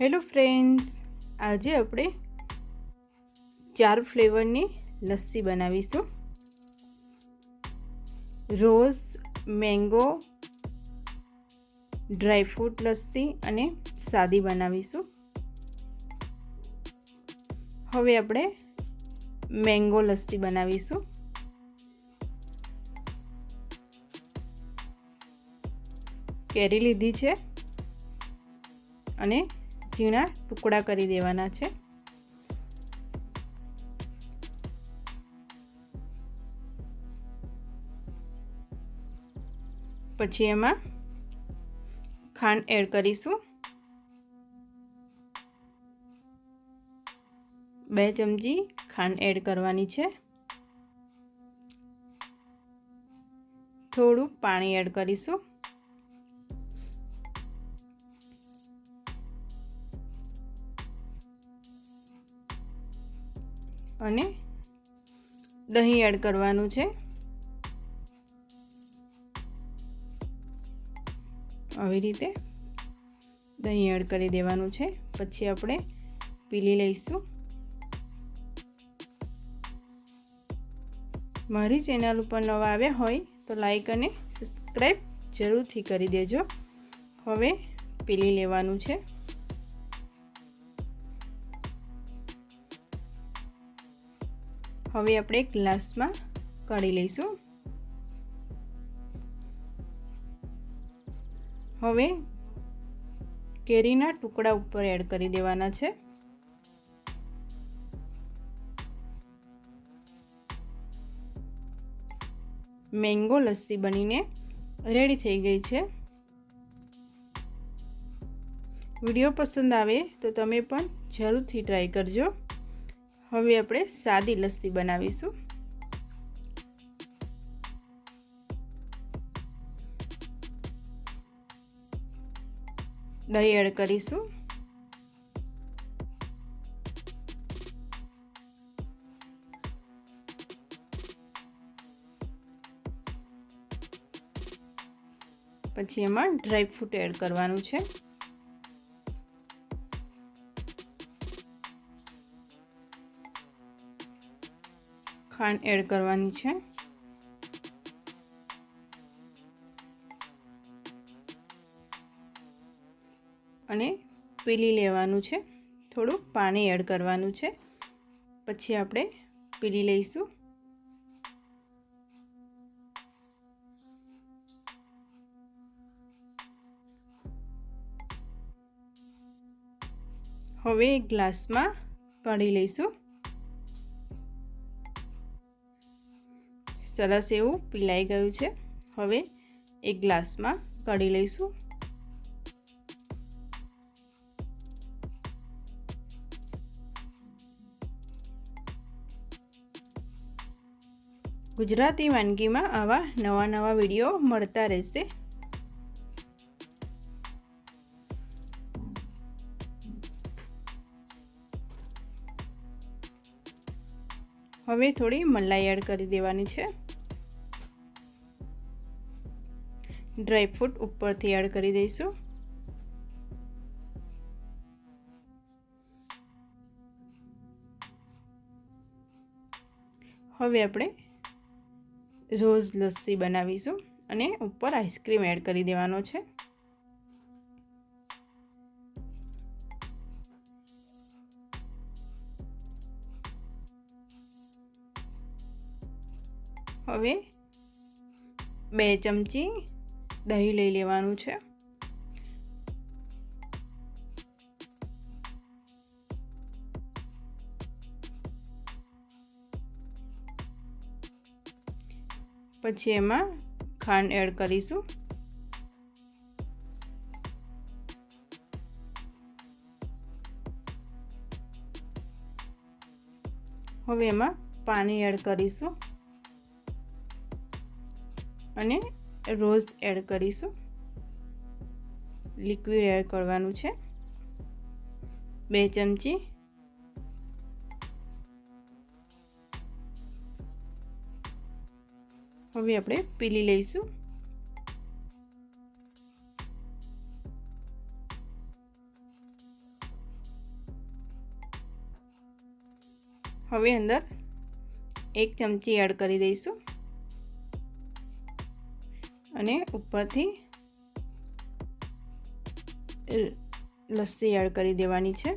Hello friends આજે આપણે ચાર ફ્લેવરની લસ્સી બનાવીશું. રોઝ, મેંગો ડ્રાયફ્રૂટ લસ્સી અને સાદી બનાવીશું. હવે આપણે મેંગો લસ્સી બનાવીશું. કેરી લીધી છે અને ઝીણા ટુકડા કરી દેવાના છે. પછી એમાં ખાંડ એડ કરીશું. બે ચમચી ખાંડ એડ કરવાની છે. થોડું પાણી એડ કરીશું. અને દહીં એડ કરવાનું છે. આવી રીતે દહીં એડ કરી દેવાનું છે. પછી આપણે પીલી લઈશું. મારી ચેનલ ઉપર નવા આવ્યા હોય તો લાઈક અને સબસ્ક્રાઈબ જરૂરથી કરી દેજો. હવે પીલી લેવાનું છે. હવે આપણે ગ્લાસમાં કાઢી લઈશું. હવે કેરીના ટુકડા ઉપર એડ કરી દેવાના છે. મેંગો લસ્સી બનીને રેડી થઈ ગઈ છે. વીડિયો પસંદ આવે તો તમે પણ જરૂરથી ટ્રાય કરજો. હવે આપણે સાદી લસ્સી બનાવીશું. દહીં એડ કરીશું. પછી એમાં ડ્રાયફ્રૂટ એડ કરવાનું છે. ખાંડ એડ કરવાની છે. અને પીલી લેવાનું છે. થોડું પાણી એડ કરવાનું છે. પછી આપણે પીલી લઈશું. હવે ગ્લાસમાં કાઢી લઈશું. સરસ એવું પીલાઈ ગયું છે. હવે એક ગ્લાસમાં કાઢી લઈશું. ગુજરાતી વાનગીમાં આવા નવા નવા વીડિયો મળતા રહેશે. હવે થોડી મલાઈ એડ કરી દેવાની છે. ડ્રાયફ્રૂટ ઉપરથી એડ કરી દઈશું. હવે આપણે રોઝ લસ્સી બનાવીશું અને ઉપર આઈસ્ક્રીમ એડ કરી દેવાનો છે. હવે બે ચમચી દહીં લઈ લેવાનું છે. પછી એમાં ખાંડ એડ કરીશું. હવે એમાં પાણી એડ કરીશું. અને રોઝ એડ કરીશું. લિક્વિડ એડ કરવાનું છે. બે ચમચી હવે આપણે પીલી લઈશું. હવે અંદર એક ચમચી એડ કરી દઈશું. અને ઉપરથી લસ્સી એડ કરી દેવાની છે.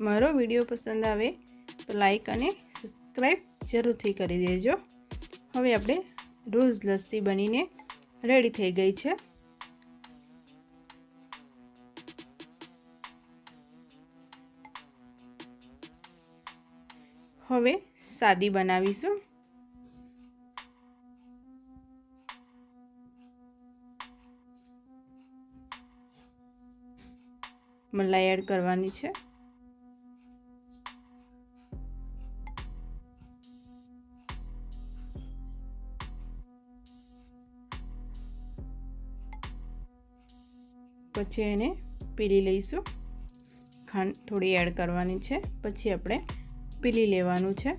મારો વીડિયો પસંદ આવે તો લાઈક અને સબસ્ક્રાઈબ જરૂરથી કરી દેજો. હવે આપણે રોઝ લસ્સી બનીને રેડી થઈ ગઈ છે. હવે સાદી બનાવીશું. મલાઈ એડ કરવાની છે. પછી એને પીલી લઈશું. ખાંડ થોડી એડ કરવાની છે. પછી આપણે પીલી લેવાનું છે.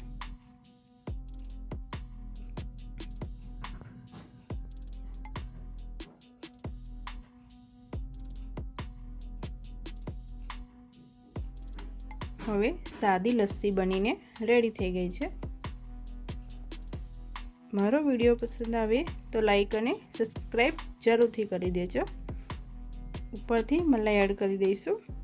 હવે સાદી લસ્સી બનીને રેડી થઈ ગઈ છે. મારો વીડિયો પસંદ આવે તો લાઈક અને સબસ્ક્રાઈબ જરૂરથી કરી દેજો. ઉપરથી મલાઈ એડ કરી દઈશું.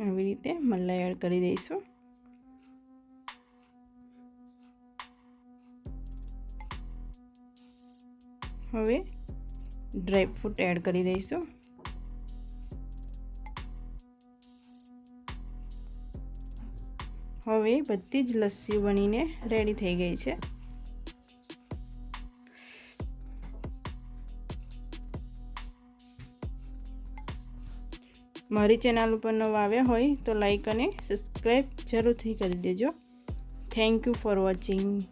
આવી રીતે મલાઈ એડ કરી દઈશું. હવે ડ્રાય ફ્રૂટ એડ કરી દઈશું. હવે બધી જ લસ્સી બનીને રેડી થઈ ગઈ છે. મારી ચેનલ ઉપર નવા આવ્યા હોય તો લાઈક અને સબસ્ક્રાઈબ જરૂરથી કરી દેજો. Thank you for watching